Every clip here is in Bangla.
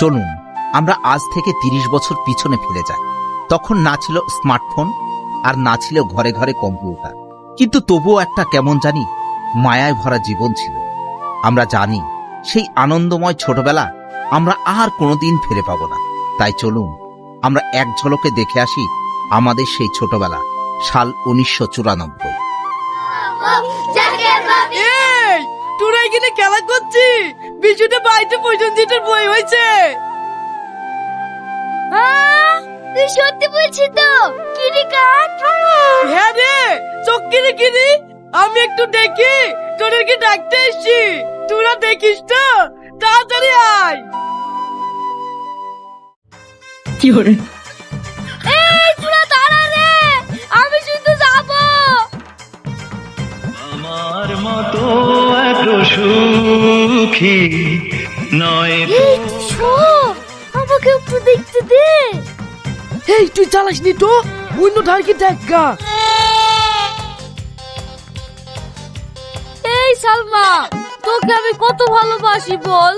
চলুন, আমরা আজ থেকে তিরিশ বছর পিছনে ফিরে যাই। তখন না ছিল স্মার্টফোন আর না ছিল ঘরে ঘরে কম্পিউটার। কিন্তু তবুও একটা কেমন জানি মায়ায় ভরা জীবন ছিল। আমরা জানি, সেই আনন্দময় ছোটবেলা আমরা আর কোনোদিন ফিরে পাব না। তাই চলুন, আমরা এক ঝলকে দেখে আসি আমাদের সেই ছোটবেলা, সাল উনিশশো চুরানব্বই। খেলা করছি বিশুটা বাড়িতে প্রসেনজিতের বই হয়েছে। তুই সত্যি বলছিস তো কিরি? কাট হ্যাঁ রে চোখ কিনে কিনি আমি একটু দেখি তোদেরকে ডাকতে এসছি? তোরা দেখিস তো তাড়াতাড়ি আয়। এই তোরা দাঁড়া রে আমি শুধু যাব। আমার মতো সুখী নয় আমাকে একটু দেখতে দে। এই তুই চালাসনি তো? অন্য ধারকে দেখা এই সালমা তোকে আমি কত ভালোবাসি বল।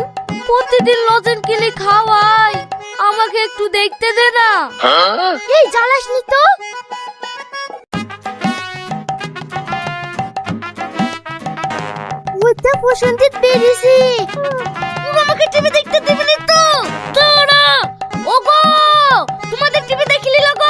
প্রতিদিন লজেন কিনে খাওয়াই। আমাকে একটু দেখতে দে না। এই জ্বালাসনি তো। ওইটা পেরেছি। আমাকে টিভি দেখতে দিবি না তো? তোরা ওগো! তোমাদের টিভি দেখিলি লাগো